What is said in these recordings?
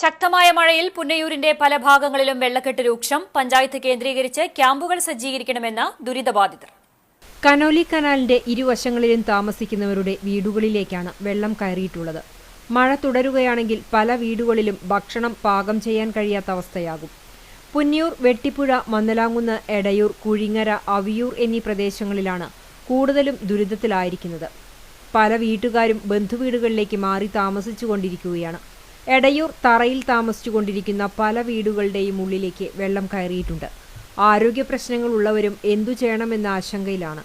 ശക്തമായ മഴയിൽ പുന്നയൂരിന്റെ പല ഭാഗങ്ങളിലും വെള്ളക്കെട്ട് രൂക്ഷം പഞ്ചായത്ത് കേന്ദ്രീകരിച്ച് ക്യാമ്പുകൾ സജ്ജീകരിക്കണമെന്ന് ദുരിതബാധിതർ. കനോലി കനാലിന്റെ ഇരുവശങ്ങളിലും താമസിക്കുന്നവരുടെ വീടുകളിലേക്കാണ് വെള്ളം കയറിയിട്ടുള്ളത്. മഴ തുടരുകയാണെങ്കിൽ പല വീടുകളിലും ഭക്ഷണം പാകം ചെയ്യാൻ കഴിയാത്ത അവസ്ഥയാകും. പുന്നിയൂർ വെട്ടിപ്പുഴ മന്നലാങ്കുന്ന് എടയൂർ കുഴിങ്ങര അവിയൂർ എന്നീ പ്രദേശങ്ങളിലാണ് കൂടുതലും ദുരിതത്തിലായിരിക്കുന്നത്. പല വീട്ടുകാരും ബന്ധുവീടുകളിലേക്ക് മാറി താമസിച്ചുകൊണ്ടിരിക്കുകയാണ്. എടയൂർ തറയിൽ താമസിച്ചുകൊണ്ടിരിക്കുന്ന പല വീടുകളുടെയും ഉള്ളിലേക്ക് വെള്ളം കയറിയിട്ടുണ്ട്. ആരോഗ്യ പ്രശ്നങ്ങൾ ഉള്ളവരും എന്തു ചെയ്യണമെന്ന ആശങ്കയിലാണ്.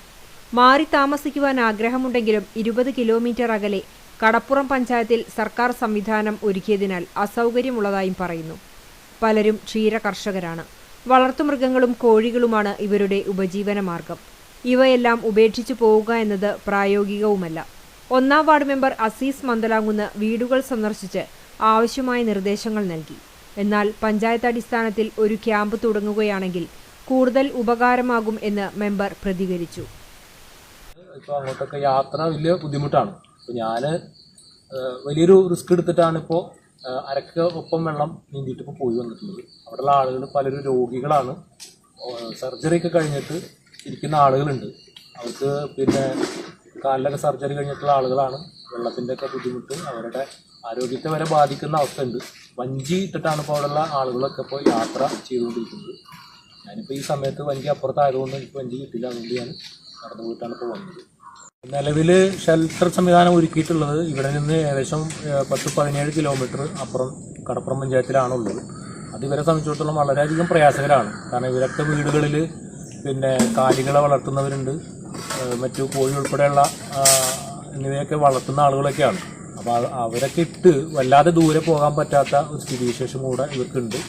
മാറി താമസിക്കുവാൻ ആഗ്രഹമുണ്ടെങ്കിലും ഇരുപത് കിലോമീറ്റർ അകലെ കടപ്പുറം പഞ്ചായത്തിൽ സർക്കാർ സംവിധാനം ഒരുക്കിയതിനാൽ അസൗകര്യമുള്ളതായും പറയുന്നു. പലരും ക്ഷീര കർഷകരാണ്. വളർത്തുമൃഗങ്ങളും കോഴികളുമാണ് ഇവരുടെ ഉപജീവന മാർഗം. ഇവയെല്ലാം ഉപേക്ഷിച്ചു പോവുക എന്നത് പ്രായോഗികവുമല്ല. ഒന്നാം വാർഡ് മെമ്പർ അസീസ് മന്ദലാങ്കുന്ന് വീടുകൾ സന്ദർശിച്ച് ആവശ്യമായ നിർദ്ദേശങ്ങൾ നൽകി. എന്നാൽ പഞ്ചായത്ത് അടിസ്ഥാനത്തിൽ ഒരു ക്യാമ്പ് തുടങ്ങുകയാണെങ്കിൽ കൂടുതൽ ഉപകാരമാകും എന്ന് മെമ്പർ പ്രതികരിച്ചു. ഇപ്പോൾ അങ്ങോട്ടൊക്കെ യാത്ര വലിയ ബുദ്ധിമുട്ടാണ്. ഞാൻ വലിയൊരു റിസ്ക് എടുത്തിട്ടാണ് ഇപ്പോൾ അരക്ക് ഒപ്പം വെള്ളം നീന്തിയിട്ട് ഇപ്പോൾ പോയി വന്നിട്ടുള്ളത്. അവിടെയുള്ള ആളുകൾ പലരും രോഗികളാണ്. സർജറി ഒക്കെ കഴിഞ്ഞിട്ട് ഇരിക്കുന്ന ആളുകളുണ്ട്. അവർക്ക് പിന്നെ കാലിലൊക്കെ സർജറി കഴിഞ്ഞിട്ടുള്ള ആളുകളാണ്. വെള്ളത്തിന്റെ ഒക്കെ ബുദ്ധിമുട്ട് അവരുടെ ആരോഗ്യത്തെ വരെ ബാധിക്കുന്ന അവസ്ഥയുണ്ട്. വഞ്ചി ഇട്ടിട്ടാണ് ഇപ്പോൾ അവിടെയുള്ള ആളുകളൊക്കെ ഇപ്പോൾ യാത്ര ചെയ്തുകൊണ്ടിരിക്കുന്നത്. ഞാനിപ്പോൾ ഈ സമയത്ത് വഞ്ചി അപ്പുറത്തായതുകൊണ്ട് എനിക്ക് വഞ്ചി കിട്ടില്ല. അതുകൊണ്ട് ഞാൻ നടന്നു പോയിട്ടാണ് ഇപ്പോൾ വന്നത്. നിലവിൽ ഷെൽട്ടർ സംവിധാനം ഒരുക്കിയിട്ടുള്ളത് ഇവിടെ നിന്ന് ഏകദേശം പത്ത് പതിനേഴ് കിലോമീറ്റർ അപ്പുറം കടപ്പുറം പഞ്ചായത്തിലാണുള്ളത്. അത് ഇവരെ സംബന്ധിച്ചിടത്തോളം വളരെയധികം പ്രയാസകരമാണ് കാരണം ഇവരൊക്കെ വീടുകളിൽ പിന്നെ കാലികളെ വളർത്തുന്നവരുണ്ട്. മറ്റു കോഴി ഉൾപ്പെടെയുള്ള എന്നിവയൊക്കെ വളർത്തുന്ന ആളുകളൊക്കെയാണ്. അപ്പോൾ അവരൊക്കെ ഇട്ട് വല്ലാതെ ദൂരെ പോകാൻ പറ്റാത്ത ഒരു സ്ഥിതിവിശേഷം കൂടെ ഇവർക്കുണ്ട്.